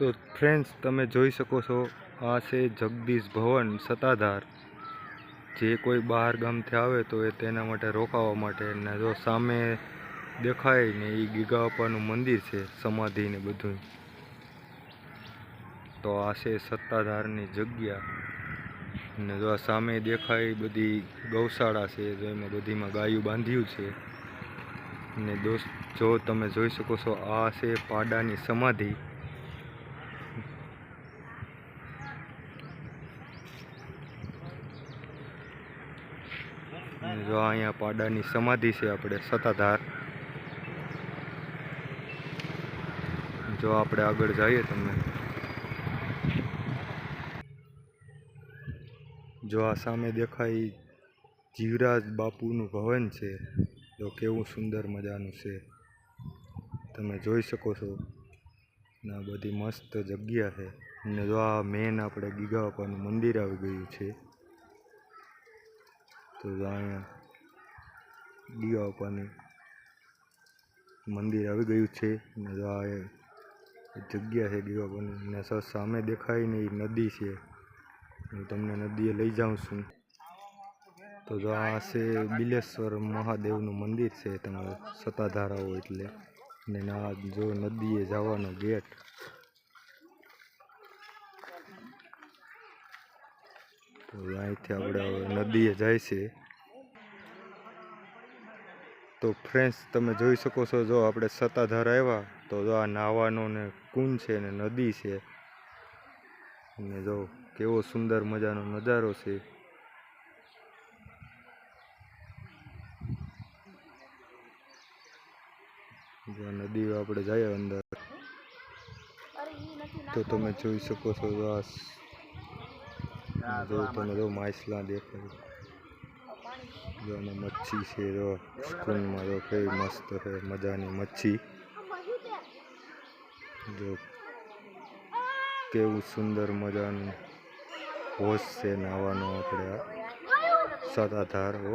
તો ફ્રેન્ડ્સ તમે જોઈ શકો છો, આ છે જગદીશ ભવન સત્તાધાર. જે કોઈ બહાર ગામથી આવે તો એ તેના માટે રોકાવા માટે ને જો સામે દેખાય ને એ ગીગા બાપાનું મંદિર છે, સમાધિ ને બધું તો આ છે સત્તાધારની જગ્યા. ને જો આ સામે દેખાય બધી ગૌશાળા છે, જો એમાં બધીમાં ગાયું બાંધ્યું છે. ને દોસ્ત, જો તમે જોઈ શકો છો, આ છે પાડાની સમાધિ અને જો અહીંયા પાડાની સમાધિ છે આપણે સત્તાધાર જો આપણે આગળ જઈએ તમે જો આ સામે દેખાય જીવરાજ બાપુનું ભવન છે જો કેવું સુંદર મજાનું છે. તમે જોઈ શકો છો. ને આ બધી મસ્ત જગ્યા છે. ને જો આ મેન આપણે ગીગા બાપાનું મંદિર આવી ગયું છે. તો અહીંયા દીવા બાપાની મંદિર આવી ગયું છે. ને જો આ જગ્યા છે દીવા બાપાની ને સામે દેખાય ને એ નદી છે. હું તમને નદીએ લઈ જાઉં છું. તો જો આ છે બિલેશ્વર મહાદેવનું મંદિર છે. તમારે હોય એટલે. ને આ જો નદીએ જવાનો ગેટ તો અહીંથી આપણે હવે નદીએ જાય છે. તો ફ્રેન્ડ્સ તમે જોઈ શકો છો જો આપણે સત્તાધાર આવ્યા તો જો આ નાહવાનો ને કુંડ છે ને નદી છે. ને જો કેવો સુંદર મજાનો નજારો છે. નદી આપણે જઈએ અંદર. તો તમે જોઈ શકો છો જો આ જો તમે જો માછલા દેખાય જો આમાં મચ્છી છે જો સ્કૂલમાં જો કઈ મસ્ત છે મજાની મચ્છી જો કેવું સુંદર મજાનું હોશ છે નાવાનો આપણે સદાધાર હો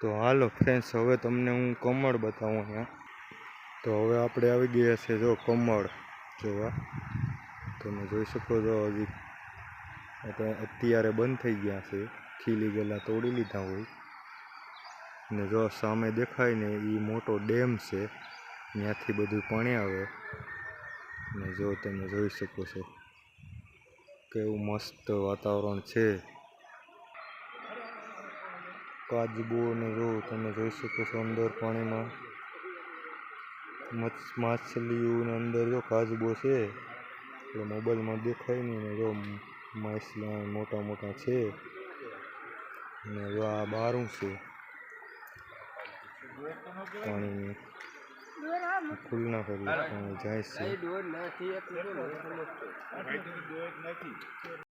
તો હાલો ફ્રેન્ડ્સ હવે તમને હું કમળ બતાવું અહીંયા. તો હવે આપણે આવી ગયા છે જો કમળ જોવા. તમે જોઈ શકો છો હજી આપણે અત્યારે બંધ થઈ ગયા છે. ખીલી ગયેલા તોડી લીધા હોય. ને જો સામે દેખાય ને એ મોટો ડેમ છે. ત્યાંથી બધું પાણી આવે. ને જો તમે જોઈ શકો છો. કેવું મસ્ત વાતાવરણ છે. કાચબો ને જો તમે જોઈ શકો છો અંદર પાણીમાં માછલીઓને અંદર જો કાચબો છે, એટલે મોબાઈલમાં દેખાય નહીં ને જો માછલા મોટા મોટા છે. ને જો આ બારું છે, પાણીની. ખુલ્લા કરી જાય છે.